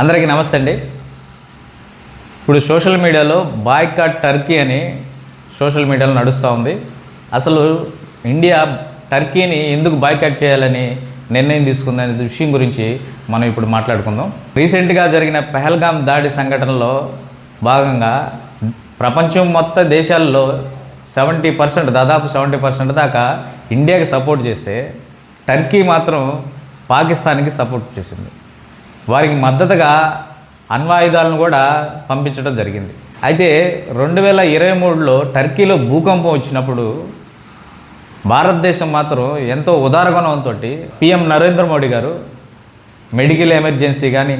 అందరికీ నమస్తే అండి. ఇప్పుడు సోషల్ మీడియాలో బాయ్కాట్ టర్కీ అని సోషల్ మీడియాలో నడుస్తూ ఉంది. అసలు ఇండియా టర్కీని ఎందుకు బాయ్కాట్ చేయాలని నిర్ణయం తీసుకుందనే విషయం గురించి మనం ఇప్పుడు మాట్లాడుకుందాం. రీసెంట్గా జరిగిన పెహల్గామ్ దాడి సంఘటనలో భాగంగా ప్రపంచం మొత్తం దేశాల్లో సెవెంటీ పర్సెంట్ దాదాపు సెవెంటీ పర్సెంట్ దాకా ఇండియాకి సపోర్ట్ చేస్తే టర్కీ మాత్రం పాకిస్తాన్కి సపోర్ట్ చేసింది. వారికి మద్దతుగా అణ్వాయుధాలను కూడా పంపించడం జరిగింది. అయితే రెండు వేల ఇరవై మూడులో టర్కీలో భూకంపం వచ్చినప్పుడు భారతదేశం మాత్రం ఎంతో ఉదారగుణంతో పిఎం నరేంద్ర మోడీ గారు మెడికల్ ఎమర్జెన్సీ కానీ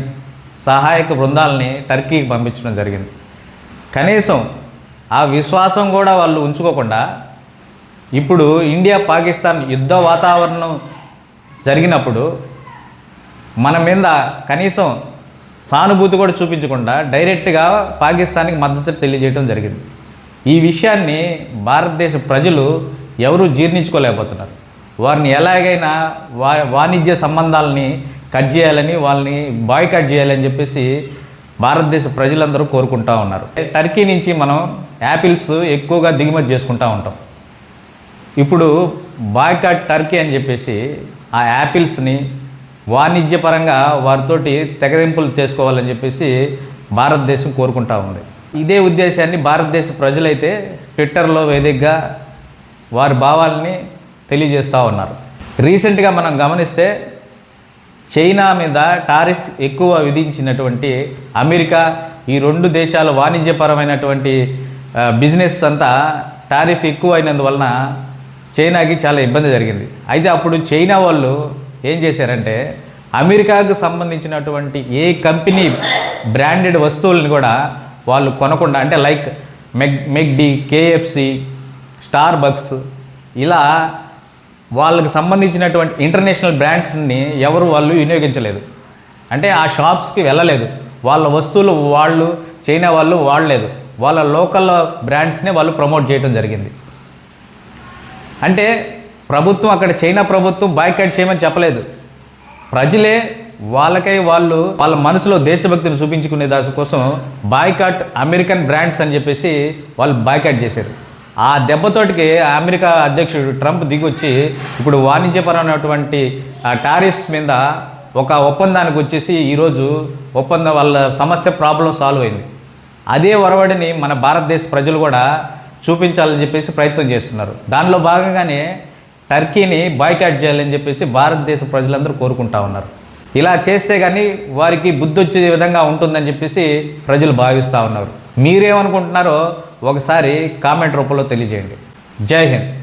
సహాయక బృందాలని టర్కీకి పంపించడం జరిగింది. కనీసం ఆ విశ్వాసం కూడా వాళ్ళు ఉంచుకోకుండా ఇప్పుడు ఇండియా పాకిస్తాన్ యుద్ధ వాతావరణం జరిగినప్పుడు మన మీద కనీసం సానుభూతి కూడా చూపించకుండా డైరెక్ట్గా పాకిస్తాన్కి మద్దతు తెలియజేయడం జరిగింది. ఈ విషయాన్ని భారతదేశ ప్రజలు ఎవరూ జీర్ణించుకోలేకపోతున్నారు. వారిని ఎలాగైనా వా వాణిజ్య సంబంధాలని కట్ చేయాలని వాళ్ళని బాయ్ కట్ చేయాలని చెప్పేసి భారతదేశ ప్రజలందరూ కోరుకుంటా ఉన్నారు. టర్కీ నుంచి మనం యాపిల్స్ ఎక్కువగా దిగుమతి చేసుకుంటూ ఉంటాం. ఇప్పుడు బాయ్కాట్ టర్కీ అని చెప్పేసి ఆ యాపిల్స్ని వాణిజ్యపరంగా వారితోటి తెగదింపులు చేసుకోవాలని చెప్పేసి భారతదేశం కోరుకుంటా ఉంది. ఇదే ఉద్దేశాన్ని భారతదేశ ప్రజలైతే ట్విట్టర్లో వేదికగా వారి భావాల్ని తెలియజేస్తూ ఉన్నారు. రీసెంట్గా మనం గమనిస్తే చైనా మీద టారిఫ్ ఎక్కువ విధించినటువంటి అమెరికా ఈ రెండు దేశాల వాణిజ్యపరమైనటువంటి బిజినెస్ అంతా టారిఫ్ ఎక్కువ అయినందువలన చైనాకి చాలా ఇబ్బంది జరిగింది. అయితే అప్పుడు చైనా వాళ్ళు ఏం చేశారంటే అమెరికాకు సంబంధించినటువంటి ఏ కంపెనీ బ్రాండెడ్ వస్తువులను కూడా వాళ్ళు కొనకుండా అంటే like Mac McD KFC Starbucks ఇలా వాళ్ళకి సంబంధించినటువంటి ఇంటర్నేషనల్ బ్రాండ్స్ని ఎవరు వాళ్ళు వినియోగించలేదు. అంటే ఆ షాప్స్కి వెళ్ళలేదు. వాళ్ళ వస్తువులు వాళ్ళు చైనా వాళ్ళు వాడలేదు. వాళ్ళ లోకల్ బ్రాండ్స్నే వాళ్ళు ప్రమోట్ చేయడం జరిగింది. అంటే ప్రభుత్వం అక్కడ చైనా ప్రభుత్వం బాయ్కాట్ చేయమని చెప్పలేదు. ప్రజలే వాళ్ళకై వాళ్ళు వాళ్ళ మనసులో దేశభక్తిని చూపించుకునే దాని కోసం బాయ్కాట్ అమెరికన్ బ్రాండ్స్ అని చెప్పేసి వాళ్ళు బాయ్కాట్ చేశారు. ఆ దెబ్బతోటికి అమెరికా అధ్యక్షుడు ట్రంప్ దిగొచ్చి ఇప్పుడు వాణిజ్యపరమైనటువంటి టారిఫ్స్ మీద ఒక ఒప్పందానికి వచ్చేసి ఈరోజు ఒప్పందం వాళ్ళ సమస్య ప్రాబ్లం సాల్వ్ అయింది. అదే ఒరవడిని మన భారతదేశ ప్రజలు కూడా చూపించాలని చెప్పేసి ప్రయత్నం చేస్తున్నారు. దానిలో భాగంగానే టర్కీని బాయ్కాట్ చేయాలని చెప్పేసి భారతదేశ ప్రజలందరూ కోరుకుంటా ఉన్నారు. ఇలా చేస్తే కానీ వారికి బుద్ధి వచ్చే విధంగా ఉంటుందని చెప్పేసి ప్రజలు భావిస్తూ ఉన్నారు. మీరేమనుకుంటున్నారో ఒకసారి కామెంట్ రూపంలో తెలియజేయండి. జై హింద్.